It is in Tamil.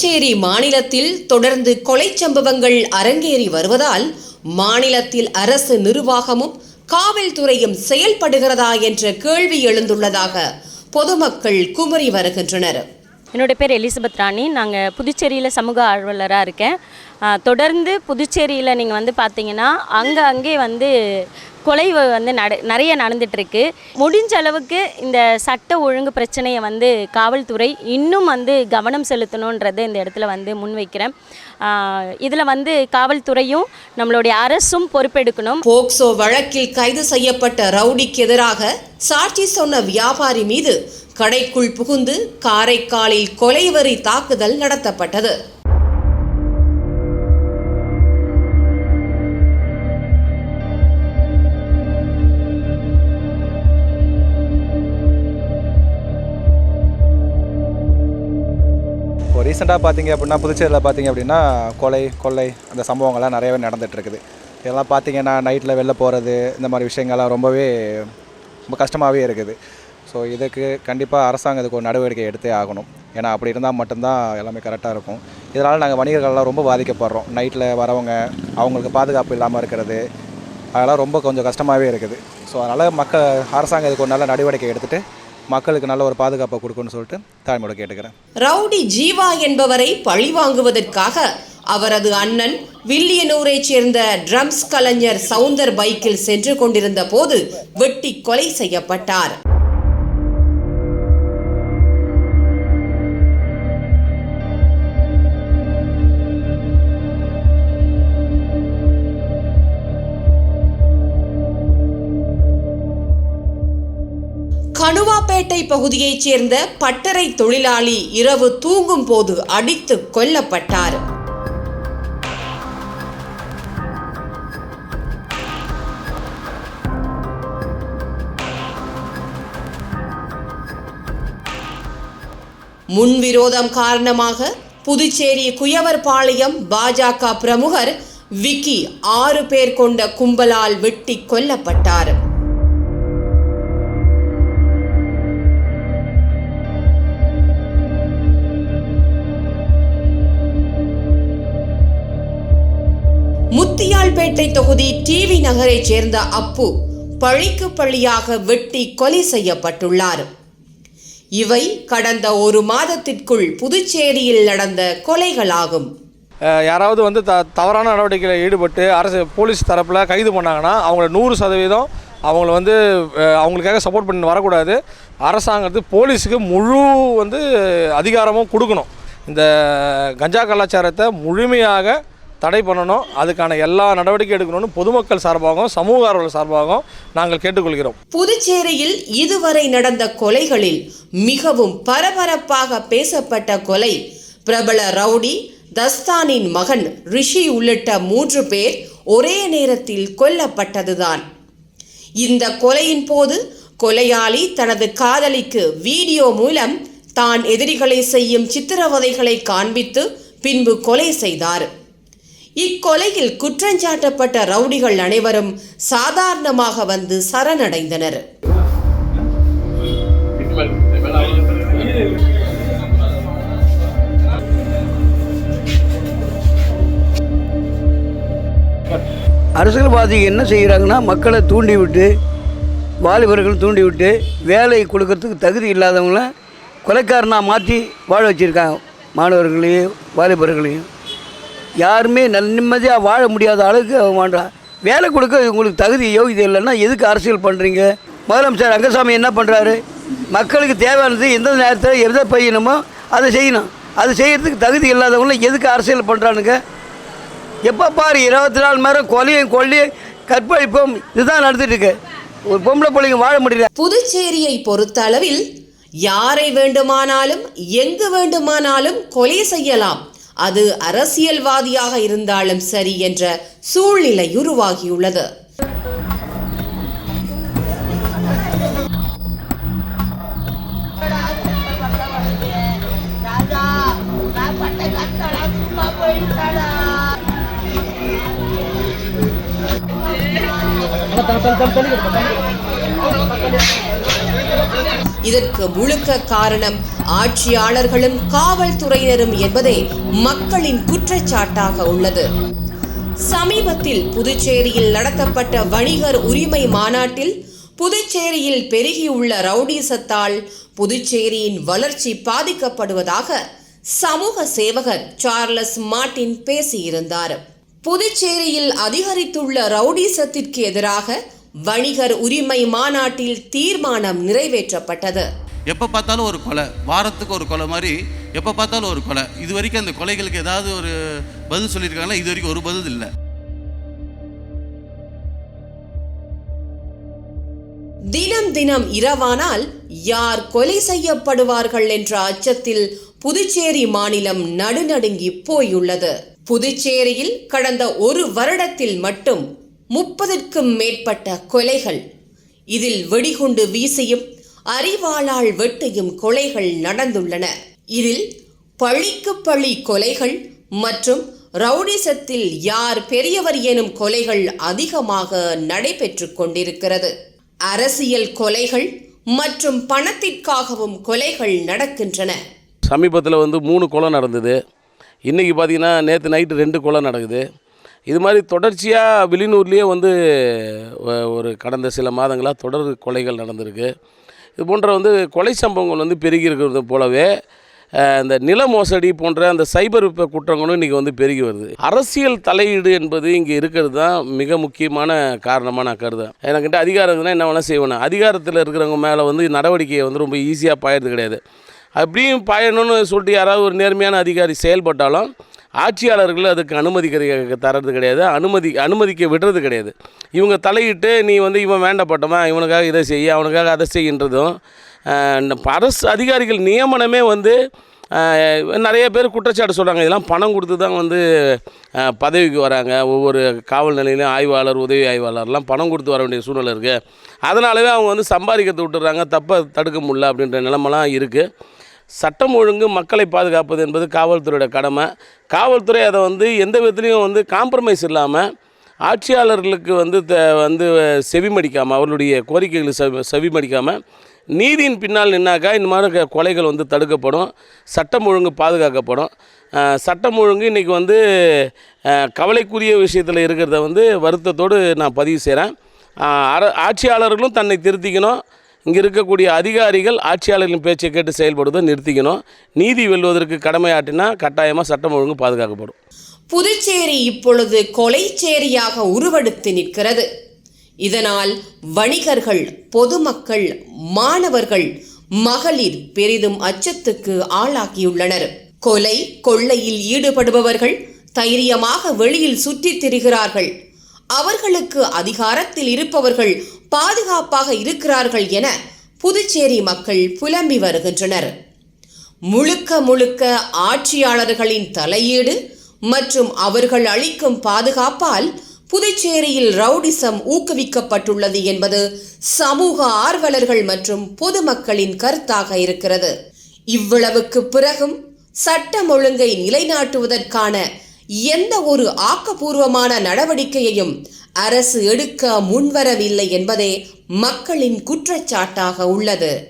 புதுச்சேரி மாநிலத்தில் தொடர்ந்து கொலை சம்பவங்கள் அரங்கேறி வருவதால் மாநிலத்தில் அரசு நிர்வாகமும் காவல்துறையும் செயல்படுகிறதா என்ற கேள்வி எழுந்துள்ளதாக பொதுமக்கள் குமரி வருகின்றனர். என்னோட பேர் எலிசபெத் ராணி. நாங்கள் புதுச்சேரியில் சமூக ஆர்வலராக இருக்கேன். தொடர்ந்து புதுச்சேரியில் நீங்கள் வந்து பார்த்தீங்கன்னா அங்கே அங்கே வந்து கொலை வந்து நட நிறைய நடந்துட்டுருக்கு. முடிஞ்ச அளவுக்கு இந்த சட்ட ஒழுங்கு பிரச்சனையை வந்து காவல்துறை இன்னும் வந்து கவனம் செலுத்தணுன்றதை இந்த இடத்துல வந்து முன்வைக்கிறேன். இதில் வந்து காவல்துறையும் நம்மளுடைய அரசும் பொறுப்பெடுக்கணும். போக்சோ வழக்கில் கைது செய்யப்பட்ட ரவுடிக்கு எதிராக சாட்சி சொன்ன வியாபாரி மீது கடைக்குள் புகுந்து காரைக்காலில் கொலைவரி தாக்குதல் நடத்தப்பட்டது. ரீசெண்டாக பார்த்தீங்க அப்படின்னா புதுச்சேரியில் பார்த்தீங்க அப்படின்னா கொலை கொள்ளை அந்த சம்பவங்கள்லாம் நிறையவே நடந்துகிட்ருக்குது இருக்குது இதெல்லாம் பார்த்தீங்கன்னா நைட்டில் வெளில போகிறது இந்த மாதிரி விஷயங்கள்லாம் ரொம்பவே ரொம்ப கஷ்டமாகவே இருக்குது. ஸோ இதுக்கு கண்டிப்பாக அரசாங்கம் இதுக்கு ஒரு நடவடிக்கை எடுத்தே ஆகணும். ஏன்னா அப்படி இருந்தால் மட்டும்தான் எல்லாமே கரெக்டாக இருக்கும். இதனால் நாங்கள் வணிகர்கள்லாம் ரொம்ப பாதிக்கப்படுறோம். நைட்டில் வரவங்க அவங்களுக்கு பாதுகாப்பு இல்லாமல் இருக்கிறது அதெல்லாம் ரொம்ப கொஞ்சம் கஷ்டமாகவே இருக்குது. ஸோ அதனால் மக்கள் அரசாங்கம் இதுக்கு ஒரு நல்ல நடவடிக்கை எடுத்துகிட்டு மக்களுக்கு நல்ல ஒரு பாதுகாப்பை கொடுக்கணும்னு சொல்லிட்டு தாழ்மையோட கேட்டுக்கிறேன். ரவுடி ஜீவா என்பவரை பழி வாங்குவதற்காக அவரது அண்ணன் வில்லியனூரைச் சேர்ந்த ட்ரம்ஸ் கலைஞர் சவுந்தர் பைக்கில் சென்று கொண்டிருந்த போது வெட்டி கொலை செய்யப்பட்டார். கணுவாப்பேட்டை பகுதியைச் சேர்ந்த பட்டறை தொழிலாளி இரவு தூங்கும் போது அடித்து கொல்லப்பட்டார். முன்விரோதம் காரணமாக புதுச்சேரி குயவர்பாளையம் பாஜக பிரமுகர் விக்கி ஆறு பேர் கொண்ட கும்பலால் வெட்டி கொல்லப்பட்டார். முத்தியால்பேட்டை தொகுதி டிவி நகரைச் சேர்ந்த அப்பு பழிக்கு பழியாக வெட்டி கொலை செய்யப்பட்டுள்ளார். இவை கடந்த ஒரு மாதத்திற்குள் புதுச்சேரியில் நடந்த கொலைகளாகும். யாராவது வந்து த தவறான நடவடிக்கையில் ஈடுபட்டு அரசு போலீஸ் தரப்பில் கைது பண்ணாங்கன்னா அவங்கள நூறு சதவீதம் அவங்கள வந்து அவங்களுக்காக சப்போர்ட் பண்ணி வரக்கூடாது. அரசாங்கத்துக்கு போலீஸுக்கு முழு வந்து அதிகாரமும் கொடுக்கணும். இந்த கஞ்சா கலாச்சாரத்தை முழுமையாக தடை பண்ணணும். அதுக்கான எல்லா நடவடிக்கை எடுக்கணும்னு பொதுமக்கள் சார்பாகவும் சமூக ஆர்வலர் சார்பாகவும் நாங்கள் கேட்டுக்கொள்கிறோம். புதுச்சேரியில் இதுவரை நடந்த கொலைகளில் மிகவும் பரபரப்பாக பேசப்பட்ட கொலை. பிரபல ரவுடி தஸ்தானின் மகன் ரிஷி உள்ளிட்ட மூன்று பேர் ஒரே நேரத்தில் கொல்லப்பட்டதுதான். இந்த கொலையின் போது கொலையாளி தனது காதலிக்கு வீடியோ மூலம் தான் எதிரிகளை செய்யும் சித்திரவதைகளை காண்பித்து பின்பு கொலை செய்தார். இக்கொலையில் குற்றஞ்சாட்டப்பட்ட ரவுடிகள் அனைவரும் சாதாரணமாக வந்து சரணடைந்தனர். அரசியல்வாதி என்ன செய்கிறாங்கன்னா மக்களை தூண்டிவிட்டு வாலிபர்கள் தூண்டிவிட்டு வேலை கொடுக்கறதுக்கு தகுதி இல்லாதவங்கள கொலைக்காரனாக மாற்றி வாழ வச்சுருக்காங்க. மாணவர்களையும் வாலிபர்களையும். யாருமே நல்ல நிம்மதியாக வாழ முடியாத அளவுக்கு அவங்க வேலை கொடுக்க உங்களுக்கு தகுதி யோகிதை இல்லைன்னா எதுக்கு அரசியல் பண்ணுறீங்க முதலமைச்சர் ரங்கசாமி என்ன பண்ணுறாரு மக்களுக்கு தேவையானது எந்த நேரத்தில் எதை பையணுமோ அதை செய்யணும். அது செய்கிறதுக்கு தகுதி இல்லாதவங்கள எதுக்கு அரசியல் பண்ணுறானுங்க எப்போ பாரு இருபத்தி நாலு மணி நேரம் கொலையும் கொள்ளையும் கற்பழிப்பும் இதுதான் நடந்துட்டு இருக்கு. ஒரு பொம்பளை பிள்ளைங்க வாழ முடியல. புதுச்சேரியை பொறுத்தளவில் யாரை வேண்டுமானாலும் எங்கு வேண்டுமானாலும் கொலை செய்யலாம். அது அரசியல்வாதியாக இருந்தாலும் சரி என்ற சூழ்நிலை உருவாகியுள்ளது தள்ளி இதற்கு முழுக்க காரணம் ஆட்சியாளர்களும் காவல்துறையினரும் என்பதே மக்களின் குற்றச்சாட்டாக உள்ளது. சமீபத்தில் புதுச்சேரியில் நடத்தப்பட்ட வணிகர் உரிமை மாநாட்டில் புதுச்சேரியில் பெருகியுள்ள ரவுடிசத்தால் புதுச்சேரியின் வளர்ச்சி பாதிக்கப்படுவதாக சமூக சேவகர் சார்லஸ் மார்ட்டின் பேசியிருந்தார். புதுச்சேரியில் அதிகரித்துள்ள ரவுடிசத்திற்கு எதிராக வணிகர் உரிமை மாநாட்டில் தீர்மானம் நிறைவேற்றப்பட்டது. எப்போ பார்த்தாலும் ஒரு கொலை வாரத்துக்கு ஒரு கொலை மாதிரி எப்போ பார்த்தாலும் ஒரு கொலை. இது வரைக்கும் அந்த கொலைகளுக்கு ஏதாவது ஒரு பதில் சொல்லியிருக்காங்களா? இது வரைக்கும் ஒரு பதில் இல்லை. தினம் தினம் இரவானால் யார் கொலை செய்யப்படுவார்கள் என்ற அச்சத்தில் புதுச்சேரி மாநிலம் நடுநடுங்கி போயுள்ளது. புதுச்சேரியில் கடந்த ஒரு வருடத்தில் மட்டும் முப்பதற்கும் மேற்பட்ட கொலைகள். இதில் வெடிகுண்டு வீசியும் அறிவாளால் வெட்டையும் கொலைகள் நடந்துள்ளன. இதில் பழிக்கு பழி கொலைகள் மற்றும் ரவுடிசத்தில் யார் பெரியவர் எனும் கொலைகள் அதிகமாக நடைபெற்று கொண்டிருக்கிறது. அரசியல் கொலைகள் மற்றும் பணத்திற்காகவும் கொலைகள் நடக்கின்றன. சமீபத்தில் வந்து மூணு கொலை நடந்தது. இன்றைக்கி பார்த்தீங்கன்னா நேற்று நைட்டு ரெண்டு கொலை நடக்குது. இது மாதிரி தொடர்ச்சியாக வெளிநூர்லேயே வந்து ஒரு கடந்த சில மாதங்களாக தொடர் கொலைகள் நடந்திருக்கு. இது போன்ற வந்து கொலை சம்பவங்கள் வந்து பெருகி இருக்கிறது போலவே இந்த நில மோசடி போன்ற அந்த சைபர் விப்ப குற்றங்களும் இன்றைக்கி வந்து பெருகி வருது. அரசியல் தலையீடு என்பது இங்கே இருக்கிறது தான் மிக முக்கியமான காரணமாக நான் கருதேன் எனக்கிட்ட அதிகாரம் என்ன வேணால் செய்வேன் அதிகாரத்தில் இருக்கிறவங்க மேலே வந்து நடவடிக்கையை வந்து ரொம்ப ஈஸியாக பாயறது கிடையாது. அப்படியும் பாயணும்னு சொல்லிட்டு யாராவது ஒரு நேர்மையான அதிகாரி செயல்பட்டாலும் ஆட்சியாளர்கள் அதுக்கு அனுமதி தர்றது கிடையாது. அனுமதி அனுமதிக்க விடுறது கிடையாது. இவங்க தலையிட்டு நீ வந்து இவன் வேண்டப்பட்டவன் இவனுக்காக இதை செய்ய அவனுக்காக அதை செய்கின்றதும் இந்த அரசு அதிகாரிகள் நியமனமே வந்து நிறைய பேர் குற்றச்சாட்டு சொல்கிறாங்க இதெல்லாம் பணம் கொடுத்து தான் வந்து பதவிக்கு வராங்க. ஒவ்வொரு காவல் நிலையிலும் ஆய்வாளர் உதவி ஆய்வாளர்லாம் பணம் கொடுத்து வர வேண்டிய சூழ்நிலை இருக்குது அதனாலவே அவங்க வந்து சம்பாதிக்கிறத விட்டுறாங்க தப்பை தடுக்க முடியல அப்படின்ற நிலமெல்லாம் இருக்குது சட்டம் ஒழுங்கு மக்களை பாதுகாப்பது என்பது காவல்துறையோட கடமை. காவல்துறை அதை வந்து எந்த விதத்துலேயும் வந்து காம்ப்ரமைஸ் இல்லாமல் ஆட்சியாளர்களுக்கு வந்து த வந்து செவிமடிக்காமல் அவர்களுடைய கோரிக்கைகளை செவி செவிமடிக்காமல் நீதியின் பின்னால் நின்னாக்கா இந்த மாதிரி கொலைகள் வந்து தடுக்கப்படும் சட்டம் ஒழுங்கு பாதுகாக்கப்படும். சட்டம் ஒழுங்கு இன்றைக்கி வந்து கவலைக்குரிய விஷயத்தில் இருக்கிறத வந்து வருத்தத்தோடு நான் பதிவு செய்கிறேன் ஆட்சியாளர்களும் தன்னை திருத்திக்கணும். இங்கே இருக்கக்கூடிய அதிகாரிகள் ஆட்சியாளர்களின் பேச்சை கேட்டு செயல்படுவதை நிறுத்திக்கணும். நீதி வெல்வதற்கு கடமையாட்டினா கட்டாயமாக சட்டம் ஒழுங்கு பாதுகாக்கப்படும். புதுச்சேரி இப்பொழுது கொலைச்சேரியாக உருவெடுத்து நிற்கிறது. இதனால் வணிகர்கள் பொதுமக்கள் மாணவர்கள் மகளிர் பெரிதும் அச்சத்துக்கு ஆளாகியுள்ளனர். கொலை கொள்ளையில் ஈடுபடுபவர்கள் தைரியமாக வெளியில் சுற்றித் திரிகிறார்கள். அவர்களுக்கு அதிகாரத்தில் இருப்பவர்கள் பாதுகாப்பாக இருக்கிறார்கள் என புதுச்சேரி மக்கள் புலம்பி வருகின்றனர். முழுக்க முழுக்க ஆட்சியாளர்களின் தலையீடு மற்றும் அவர்கள் அளிக்கும் பாதுகாப்பால் புதுச்சேரியில் ரவுடிசம் ஊக்குவிக்கப்பட்டுள்ளது என்பது சமூக ஆர்வலர்கள் மற்றும் பொதுமக்களின் கருத்தாக இருக்கிறது. இவ்வளவுக்கு பிறகும் சட்டம் ஒழுங்கை நிலைநாட்டுவதற்கான எந்த ஒரு ஆக்கப்பூர்வமான நடவடிக்கையையும் அரசு எடுக்க முன்வரவில்லை என்பதே மக்களின் குற்றச்சாட்டாக உள்ளது.